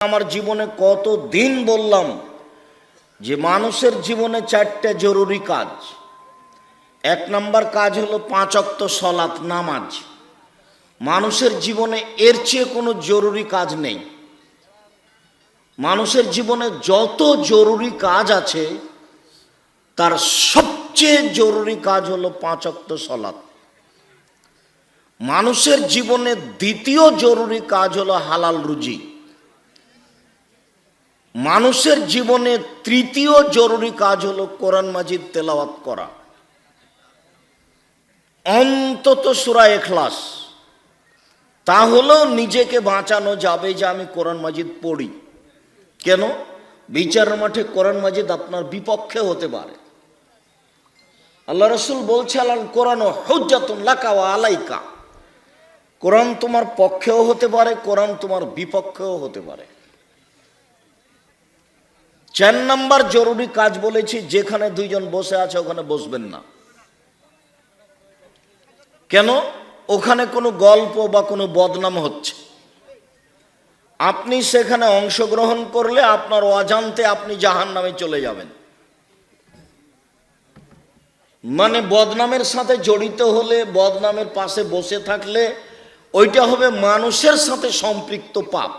আমার জীবনে কত দিন বললাম যে মানুষের জীবনে চারটে জরুরি কাজ। এক নাম্বার কাজ হলো পাঁচ অক্ত সলাৎ নামাজ। মানুষের জীবনে এর চেয়ে কোনো জরুরি কাজ নেই। মানুষের জীবনে যত জরুরি কাজ আছে, তার সবচেয়ে জরুরি কাজ হলো পাঁচ অক্ত সলাৎ। মানুষের জীবনে দ্বিতীয় জরুরি কাজ হলো হালাল রুজি। মানুষের জীবনে তৃতীয় জরুরি কাজ হলো কোরআন মাজিদ তেলাওয়াত করা। অন্তত সুরা এখলাস তাহলেও নিজেকে বাঁচানো যাবে যে আমি কোরআন মাজিদ পড়ি। কেন? বিচারের মাঠে কোরআন মাজিদ আপনার বিপক্ষে হতে পারে। আল্লাহ রসুল বলছে আল্লাহ কোরআন হজ্জাতুন লাকা ওয়া আলাইকা। কোরআন তোমার পক্ষেও হতে পারে, কোরআন তোমার বিপক্ষেও হতে পারে। চার নাম্বার জরুরি কাজ বলেছি, যেখানে দুইজন বসে আছে, ওখানে বসবেন না। কেন? ওখানে কোনো গল্প বা কোনো বদনাম হচ্ছে। আপনি সেখানে অংশগ্রহণ করলে আপনার অজান্তে আপনি জাহান নামে চলে যাবেন। মানে বদনামের সাথে জড়িত হলে, বদনামের পাশে বসে থাকলে, ওইটা হবে মানুষের সাথে সম্পৃক্ত পাপ।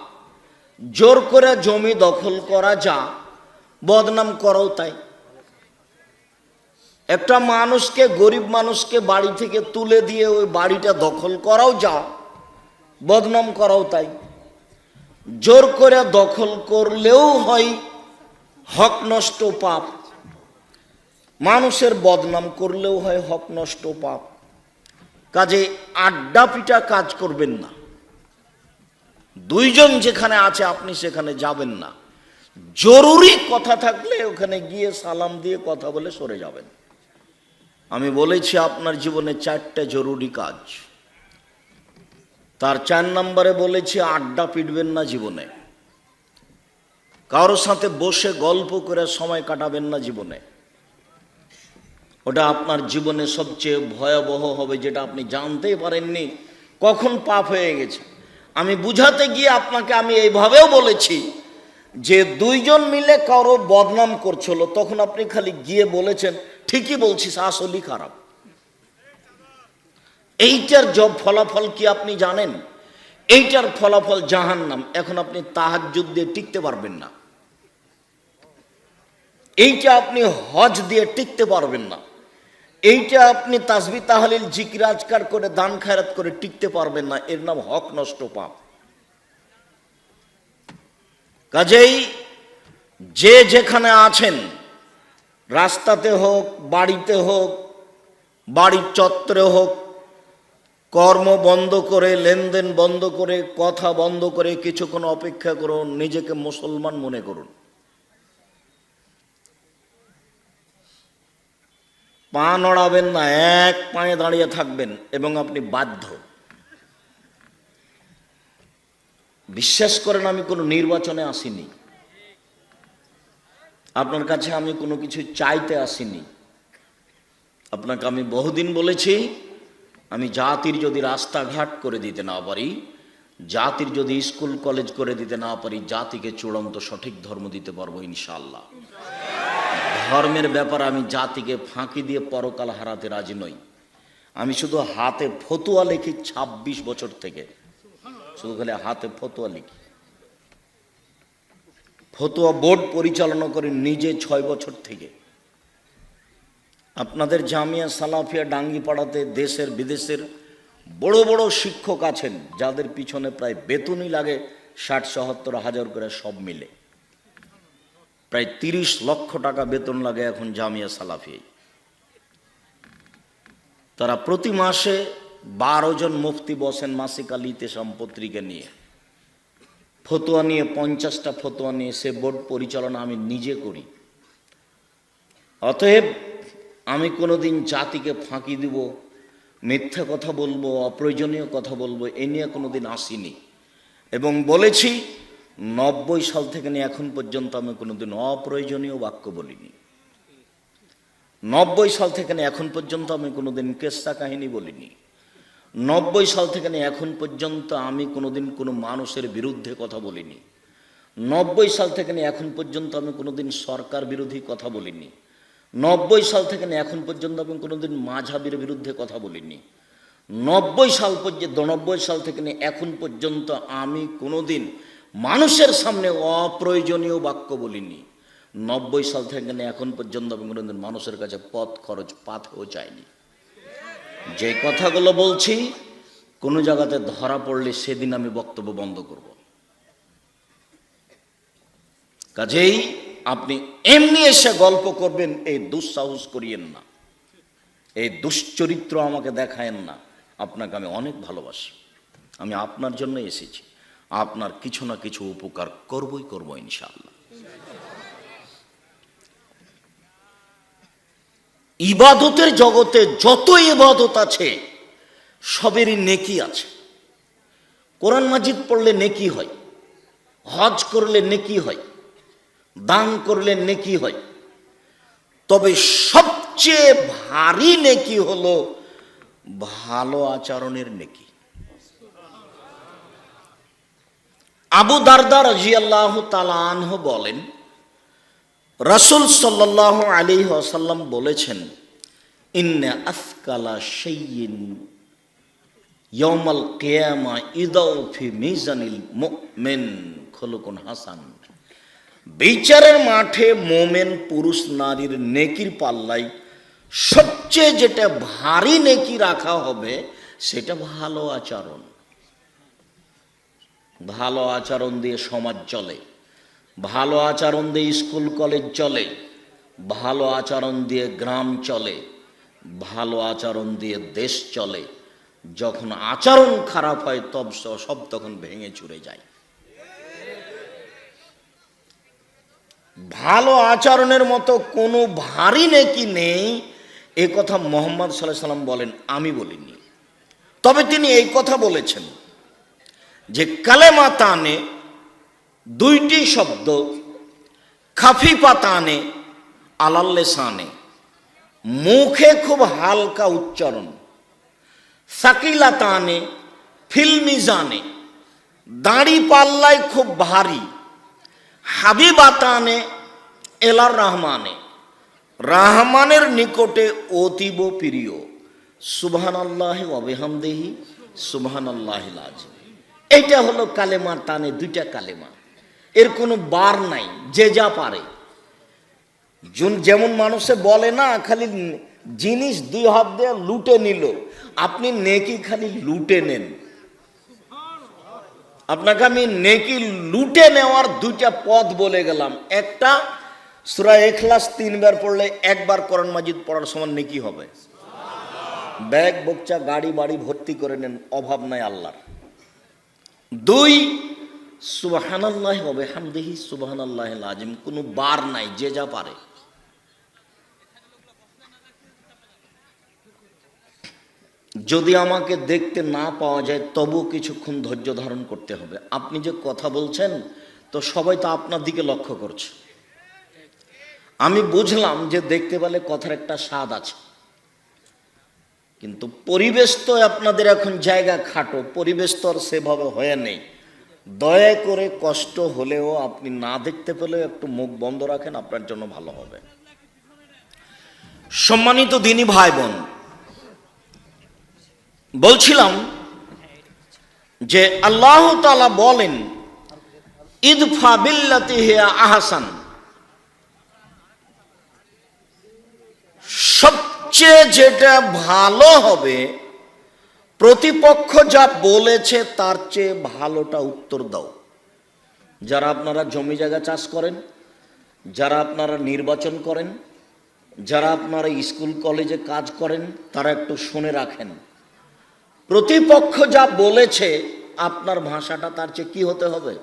জোর করে জমি দখল করা যা বদনাম করাও তাই। একটা মানুষকে, গরিব মানুষকে বাড়ি থেকে তুলে দিয়ে ওই বাড়িটা দখল করাও যা, বদনাম করাও তাই। জোর করে দখল করলেও হয় হক নষ্ট পাপ। মানুষের বদনাম করলেও হয় হক নষ্ট পাপ। কাজে আড্ডা পিটা কাজ করবেন না। দুইজন যেখানে আছে, আপনি সেখানে যাবেন না। জরুরি কথা থাকলে ওখানে গিয়ে সালাম দিয়ে কথা বলে সরে যাবেন। আমি বলেছি, আপনার জীবনে চারটে জরুরি কাজ। তার চার নম্বরে বলেছি, আড্ডা পিটবেন না জীবনে। কারোর সাথে বসে গল্প করে সময় কাটাবেন না জীবনে। ওটা আপনার জীবনে সবচেয়ে ভয়াবহ হবে, যেটা আপনি জানতেই পারেননি। কখন পাপ হয়ে গেছে? আমি বুঝাতে গিয়ে আপনাকে আমি এইভাবেও বলেছি যে দুইজন মিলে কারও বদনাম করছিল, তখন আপনি খালি গিয়ে বলেছেন, ঠিকই বলছিস, আসলই খারাপ। এইটার জব ফলাফল কি আপনি জানেন? এইটার ফলাফল জাহান্নাম। এখন আপনি তাহাজ্জুদ দিয়ে টিকতে পারবেন না। এইটা আপনি হজ দিয়ে টিকতে পারবেন না। এইটা আপনি তাসবি তাহলিল জিকিরাজকার করে দান খায়রাত করে টিকতে পারবেন না। এর নাম হক নষ্ট পাপ। কাজেই যে যেখানে আছেন, রাস্তাতে হোক, বাড়িতে হোক, বাড়ির চত্বরে হোক, কর্ম বন্ধ করে, লেনদেন বন্ধ করে, কথা বন্ধ করে কিছুক্ষণ অপেক্ষা করুন, নিজেকে মুসলমান মনে করুন। পা নড়াবেন না, এক পায়ে দাঁড়িয়ে থাকবেন এবং আপনি বাধ্য। বিশ্বাস করেন, আমি কোনো নির্বাচনে আসিনি। আপনার কাছে আমি কোনো কিছু চাইতে আসিনি। আপনাকে আমি বহুদিন বলেছি, আমি জাতির যদি রাস্তাঘাট করে দিতে না পারি, জাতির যদি স্কুল, কলেজ করে দিতে না পারি, জাতিকে চূড়ান্ত সঠিক ধর্ম দিতে পারব ইনশাল্লাহ ধর্মের ব্যাপারে আমি জাতিকে ফাঁকি দিয়ে পরকাল হারাতে রাজি নই। আমি শুধু হাতে ফতুয়া লিখি ২৬ বছর থেকে। শুধু খালি হাতে ফতুয়া লিখি। ফতুয়া বোর্ড পরিচালনা করি নিজে ছয় বছর থেকে। আপনাদের জামিয়া সালাফিয়া ডাঙ্গিপাড়াতে দেশের বিদেশের বড় বড় শিক্ষক আছেন, যাদের পিছনে প্রায় বেতনই লাগে ষাট সত্তর হাজার করে সব মিলে। প্রায় তিরিশ লক্ষ টাকা বেতন লাগে এখন জামিয়া সালাফিয়ায় তারা প্রতি মাসে বারো জন মুফতি বসেন মাসিক আলী তেসাম পত্রিকা নিয়ে। ফতোয়া নিয়ে, পঞ্চাশটা ফতোয়া নিয়ে সে বোর্ড পরিচালনা আমি নিজে করি। অতএব আমি কোনোদিন জাতিকে ফাঁকি দিব, মিথ্যা কথা বলব, অপ্রয়োজনীয় কথা বলব, এ নিয়ে কোনোদিন আসিনি। এবং বলেছি, নব্বই সাল থেকে নিয়ে এখন পর্যন্ত আমি কোনোদিন অপ্রয়োজনীয় বাক্য বলিনি। নব্বই সাল থেকে নিয়ে এখন পর্যন্ত আমি কোনোদিন কেসা কাহিনী বলিনি। নব্বই সাল থেকে নিয়ে এখন পর্যন্ত আমি কোনোদিন কোনো মানুষের বিরুদ্ধে কথা বলিনি। নব্বই সাল থেকে নিয়ে এখন পর্যন্ত আমি কোনোদিন সরকার বিরোধী কথা বলিনি। নব্বই সাল থেকে নিয়ে এখন পর্যন্ত আমি কোনোদিন মাঝাবির বিরুদ্ধে কথা বলিনি। নব্বই সাল পর্যন্ত নব্বই সাল থেকে নিয়ে এখন পর্যন্ত আমি কোনোদিন মানুষের সামনে অপ্রয়োজনীয় বাক্য বলিনি। নব্বই সাল থেকে নিয়ে এখন পর্যন্ত আমি কোনোদিন মানুষের কাছে পথ খরচ, পাথেও চাইনি যে কথাগুলো বলছি, কোনো জায়গাতে ধরা পড়লে সেদিন আমি বক্তব্য বন্ধ করব। কাজেই আপনি এমনি এসে গল্প করবেন, এই দুঃসাহস করিয়েন না। এই দুশ্চরিত্র আমাকে দেখায়েন না। আপনাকে আমি অনেক ভালোবাসি। আমি আপনার জন্য এসেছি। আপনার কিছু না কিছু উপকার করবই করব ইনশাআল্লাহ। ইবাদতের জগতে যত ইবাদত আছে, সবেরই নেকি আছে। কোরআন মাজিদ পড়লে নেকি হয়, হজ করলে নেকি হয়, দান করলে নেকি হয়। তবে সবচেয়ে ভারী নেকি হলো ভালো আচরণের নেকি। আবু দারদার রাজিয়াল্লাহ তালানহ বলেন রাসুল সাল্লাহ আলী আসাল্লাম বলেছেন, ইন্না আফকালা সেইন ইয়মাল কেয়ামা ইদাউ ফি মিজানিল মুমিন খলুকুন হাসান। বিচারের মাঠে মোমেন পুরুষ নারীর নেকির পাল্লাই সবচেয়ে যেটা ভারী নেকি রাখা হবে, সেটা ভালো আচরণ। ভালো আচরণ দিয়ে সমাজ চলে। ভালো আচরণ দিয়ে স্কুল, কলেজ চলে, ভালো আচরণ দিয়ে গ্রাম চলে, ভালো আচরণ দিয়ে দেশ চলে, যখন আচরণ খারাপ হয় তব সব তখন ভেঙে চুরে যায়। ভালো আচরণের মতো কোনো ভারী নেকি নেই, এ কথা মোহাম্মদ সাল্লাহ সাল্লাম বলেন, আমি বলিনি। তবে তিনি এই কথা বলেছেন যে কালেমা তানে দুইটি শব্দ খাফিপা তানে আলাল্লেসানে মুখে খুব হালকা উচ্চারণ। সাকিলা তানে ফিল্মিজানে। দাড়ি পাল্লায় খুব ভারী। হাবিবাতানে, এলার রহমানে। রাহমানের নিকটে অতীব প্রিয়। সুবহান আল্লাহ অবেহামদেহি সুবহান আল্লাহ এইটা হলো কালেমা তানে দুইটা কালেমা। এর কোনো বার নাই, যে যা পারে। যেমন মানুষে বলে না, খালি জিনিস দুই হাত দিয়ে লুটে নিল, আপনি নেকি খালি লুটে নেন। আপনাকে আমি নেকি লুটে নেওয়ার দুইটা পথ বলে গেলাম। একটা, সুরা এখলাস তিনবার পড়লে একবার করণ মাজিদ পড়ার সময় নেকি হবে। ব্যাগ, বকচা, গাড়ি বাড়ি ভর্তি করে নেন, অভাব নাই আল্লাহর। দুই সুবাহানাল্লাহ হবে হামদেহি কোনো বার নাই, যে যা পারে। যদি আমাকে দেখতে না পাওয়া যায়, তবু কিছুক্ষণ ধৈর্য ধারণ করতে হবে। আপনি যে কথা বলছেন, তো সবাই তো আপনার দিকে লক্ষ্য করছে। আমি বুঝলাম যে দেখতে পেলে কথার একটা স্বাদ আছে। কিন্তু পরিবেশ তো আপনাদের এখন জায়গা খাটো, পরিবেশ তো আর সেভাবে হয়ে নেই। দয়া করে কষ্ট হলেও আপনি না দেখতে পেলেও একটু মুখ বন্ধ রাখেন, আপনার জন্য ভালো হবে। সম্মানিত দিনী ভাই বোন বলছিলাম যে আল্লাহ তালা বলেন, ইদফা বিল্লাতি হিয়া আহসান। সবচেয়ে যেটা ভালো হবে প্রতিপক্ষ যা বলেছে, তার চেয়ে ভালোটা উত্তর দাও। যারা আপনারা জমি জায়গা চাষ করেন, যারা আপনারা নির্বাচন করেন, যারা আপনারা স্কুল, কলেজে কাজ করেন, তারা একটু শুনে রাখেন। প্রতিপক্ষ যা বলেছে, আপনার ভাষাটা তার চেয়ে কি হতে হবে?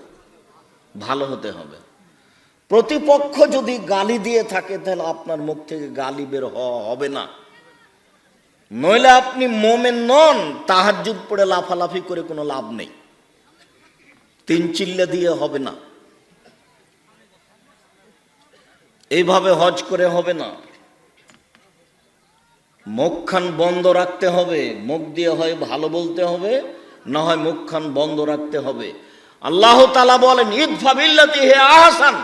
ভালো হতে হবে। প্রতিপক্ষ যদি গালি দিয়ে থাকে, তাহলে আপনার মুখ থেকে গালি বের হওয়া হবে না। নইলে আপনি মোমেন নন তাহাজুদ পড়ে লাফালাফি করে কোনো লাভ নেই। তিন চিল্লে দিয়ে হবে না। এইভাবে হজ করে হবে না। মুখখান বন্ধ রাখতে হবে, মুখ দিয়ে হয় ভালো বলতে হবে, না হয় মুখখান বন্ধ রাখতে হবে। আল্লাহ তালা বলেন ঈদ ফাবিল্লাতি হে আহসান,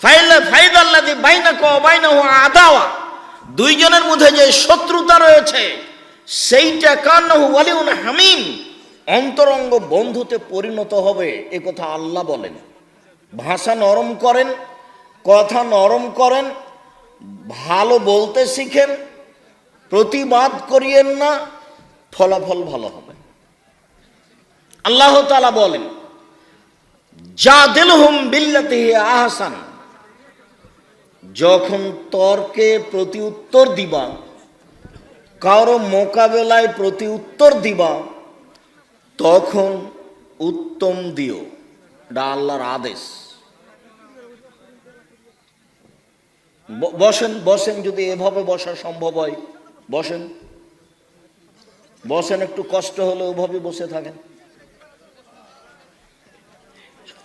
ফাইলে ফাইদাল্লাতি বাইনা ক বাইনা আদাওয়া। দুইজনের মধ্যে যে শত্রুতা রয়েছে, সেইটা কান্নাহু ওয়ালিউন হামিম, অন্তরঙ্গ বন্ধুতে পরিণত হবে, এ কথা আল্লাহ বলেন। ভাষা নরম করেন, কথা নরম করেন, ভালো বলতে শিখেন, প্রতিবাদ করিয়েন না, ফলাফল ভালো হবে। আল্লাহ তালা বলেন যা দিল হুম বিল্লাতি আহসান। যখন তর্কে প্রতি উত্তর দিবা, কারও মোকাবেলায় প্রতি উত্তর দিবা, তখন উত্তম দিও। এটা আল্লাহর আদেশ। বসেন বসেন যদি এভাবে বসা সম্ভব হয়। বসেন। বসেন, একটু কষ্ট হলে ওভাবে বসে থাকেন।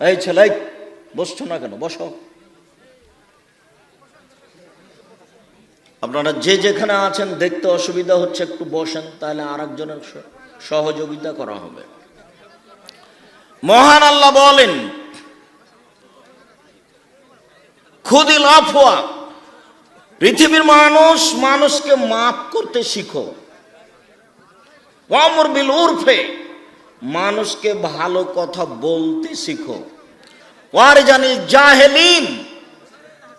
এই ছেলে বসছো না কেন? বসো। আপনারা যে যেখানে আছেন, দেখতে অসুবিধা হচ্ছে, একটু বসেন, তাহলে আর একজনের সহযোগিতা করা হবে। মহান আল্লাহ বলেন, খুদিল আফওয়া, পৃথিবীর মানুষ মানুষকে মাফ করতে শিখো। অমর বিল উর্ফে, মানুষকে ভালো কথা বলতে শিখো। ওয়ার জানি জাহেলিন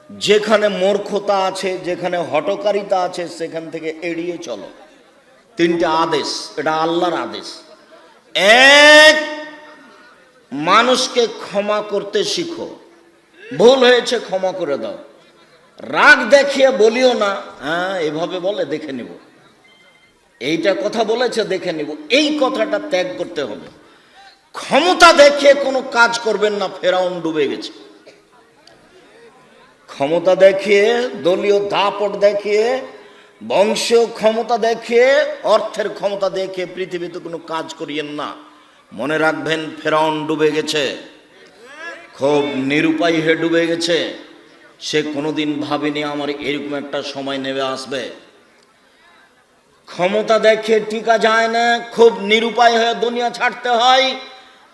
যেখানে মূর্খতা আছে, যেখানে হটকারিতা আছে, সেখান থেকে এড়িয়ে চলো। তিনটে আদেশ, এটা আল্লাহর আদেশ। এক, মানুষকে ক্ষমা করতে শিখো। ভুল হয়েছে, ক্ষমা করে দাও। রাগ দেখিয়ে বলিও না। হ্যাঁ এভাবে বলে, দেখে নিব। এইটা কথা বলেছে, দেখে নিব। এই কথাটা ত্যাগ করতে হবে। ক্ষমতা দেখিয়ে কোনো কাজ করবেন না, ফেরাউন ডুবে গেছে। ক্ষমতা দেখিয়ে, দলীয় দাপট দেখিয়ে, বংশীয় ক্ষমতা দেখিয়ে, অর্থের ক্ষমতা দেখিয়ে পৃথিবীতে কোনো কাজ করিয়েন না। মনে রাখবেন, ফেরাউন ডুবে গেছে। খুব নিরুপায় হয়ে ডুবে গেছে। সে কোনোদিন ভাবেনি আমার এরকম একটা সময় নেমে আসবে। ক্ষমতা দেখে টিকা যায় না, খুব নিরুপায় হয়ে দুনিয়া ছাড়তে হয়।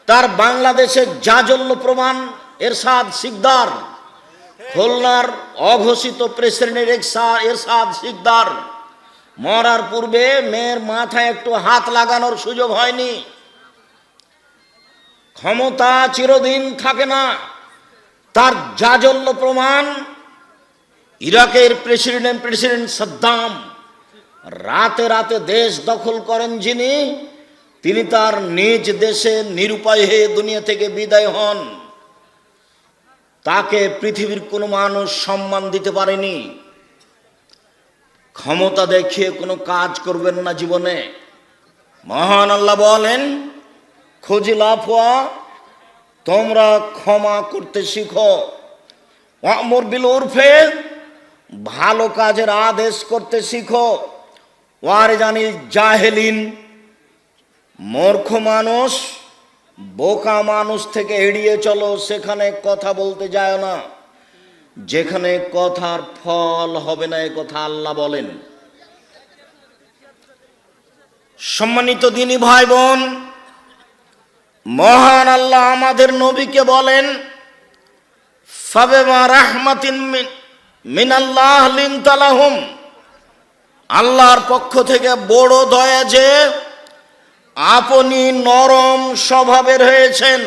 তার বাংলাদেশের জাজল্য প্রমাণ এরশাদ সিকদার খুলনার অঘোষিত প্রেসিডেন্টের এরশা- এরশাদ সিকদার মরার পূর্বে মেয়ের মাথায় একটু হাত লাগানোর সুযোগ হয়নি। ক্ষমতা চিরদিন থাকে না। তার জাজল্য প্রমাণ ইরাকের প্রেসিডেন্ট প্রেসিডেন্ট সাদ্দাম। রাতে রাতে দেশ দখল করেন যিনি, তিনি তার নিজ দেশে নিরুপায় হয়ে দুনিয়া থেকে বিদায় হন। তাকে পৃথিবীর কোনো মানুষ সম্মান দিতে পারেনি। ক্ষমতা দেখিয়ে কোনো কাজ করবেন না জীবনে। মহান আল্লাহ বলেন, খোঁজি লাফোয়া তোমরা ক্ষমা করতে শিখো। অমর বিল উর্ফে, ভালো কাজের আদেশ করতে শিখো। ওয়ারে জানি জাহেলিন, মূর্খ মানুষ বোকা মানুষ থেকে এড়িয়ে চলো, সেখানে কথা বলতে যায় না। যেখানে কথার ফল হবে না, এ কথা আল্লাহ বলেন। সম্মানিত দিনী ভাই বোন, মহান আল্লাহ আমাদের নবীকে বলেন আল্লাহর পক্ষ থেকে বড় দয়া যে আপনি নরম স্বভাবের হয়েছেন।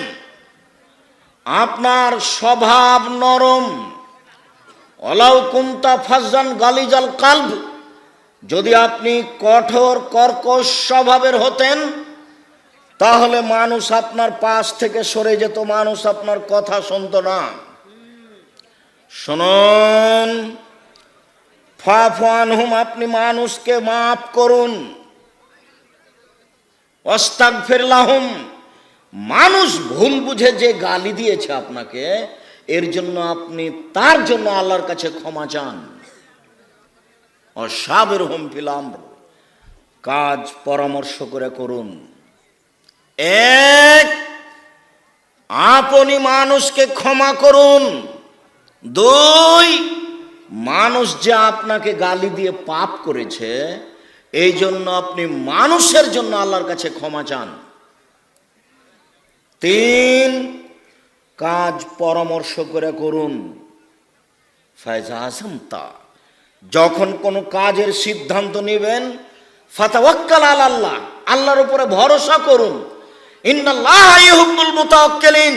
আপনার স্বভাব নরম। অলাউ কুন্তা ফাজান গালিজাল কালব। যদি আপনি কঠোর, কর্কশ স্বভাবের হতেন, তাহলে মানুষ আপনার পাশ থেকে সরে যেত, মানুষ আপনার কথা শুনত না। শুনুন। ফাফান হুম আপনি মানুষকে মাফ করুন। অস্তাক ফেরলাহুম মানুষ ভুল বুঝে যে গালি দিয়েছে আপনাকে, এর জন্য আপনি তার জন্য আল্লাহর কাছে ক্ষমা চান। অসাবের হোম ফিলাম কাজ পরামর্শ করে করুন। এক, আপনি মানুষকে ক্ষমা করুন। দুই, মানুষ যে আপনাকে গালি দিয়ে পাপ করেছে এই জন্য আপনি মানুষের জন্য আল্লাহর কাছে ক্ষমা চান। তিন কাজ পরামর্শ করে করুন। ফায়জা আজমতা যখন কোনো কাজের সিদ্ধান্ত নেবেন, ফাতাওয়াক্কাল আল্লাহ, আল্লাহর উপরে ভরসা করুন। ইন্নাল্লাহ ইউহিব্বুল মুতাওয়াক্কিলিন।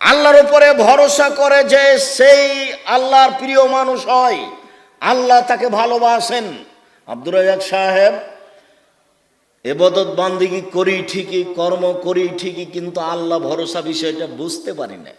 আল্লাহর উপরে ভরসা করে যে সেই আল্লাহর প্রিয় মানুষ হয়, আল্লাহ তাকে ভালোবাসেন। আব্দুর রাজাক সাহেব, এবদত বান্দিগি করি ঠিকই, কর্ম করি ঠিকই, কিন্তু আল্লাহ ভরসা বিষয়টা বুঝতে পারি না